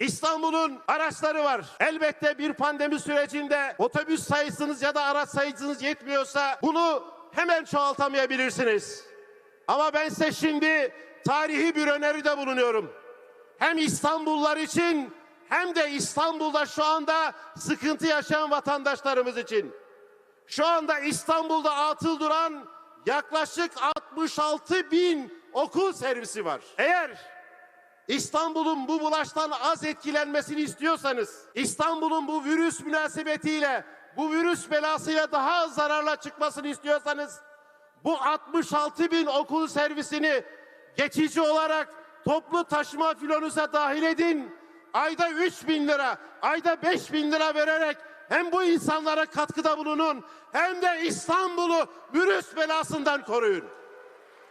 İstanbul'un araçları var. Elbette bir pandemi sürecinde otobüs sayısınız ya da araç sayısınız yetmiyorsa bunu hemen çoğaltamayabilirsiniz. Ama ben size şimdi tarihi bir öneride bulunuyorum. Hem İstanbullular için hem de İstanbul'da şu anda sıkıntı yaşayan vatandaşlarımız için. Şu anda İstanbul'da atıl duran yaklaşık 66 bin okul servisi var. Eğer İstanbul'un bu bulaştan az etkilenmesini istiyorsanız, İstanbul'un bu virüs münasebetiyle, bu virüs belasıyla daha az zararla çıkmasını istiyorsanız, bu 66 bin okul servisini geçici olarak toplu taşıma filonuza dahil edin. Ayda 3 bin lira, ayda 5 bin lira vererek hem bu insanlara katkıda bulunun hem de İstanbul'u virüs belasından koruyun.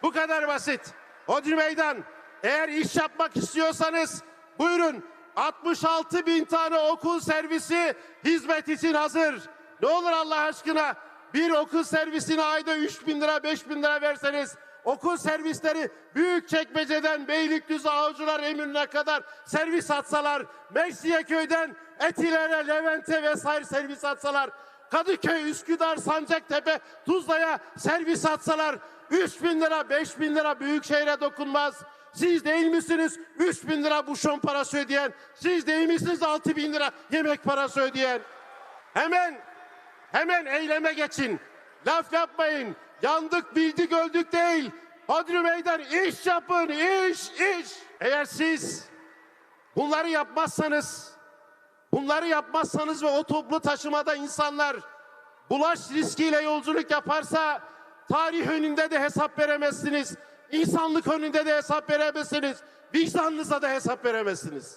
Bu kadar basit. Hodri meydan. Eğer iş yapmak istiyorsanız buyurun 66 bin tane okul servisi hizmet için hazır. Ne olur Allah aşkına bir okul servisine ayda 3 bin lira 5 bin lira verseniz okul servisleri büyük çekmeceden Beylikdüzü Avcılar Eminönü'ne kadar servis atsalar Mecidiyeköy'den Etiler'e Levent'e vesaire servis atsalar Kadıköy, Üsküdar, Sancaktepe, Tuzla'ya servis atsalar 3 bin lira, 5 bin lira büyük şehre dokunmaz. Siz değil misiniz 3 bin lira buşon parası ödeyen? Siz değil misiniz 6 bin lira yemek parası ödeyen? Hemen, hemen eyleme geçin. Laf yapmayın. Yandık, bildik, öldük değil. Hodri meydan iş yapın, iş, iş. Eğer siz bunları yapmazsanız Bunları yapmazsanız ve o toplu taşımada insanlar bulaş riskiyle yolculuk yaparsa tarih önünde de hesap veremezsiniz. İnsanlık önünde de hesap veremezsiniz. Vicdanınıza da hesap veremezsiniz.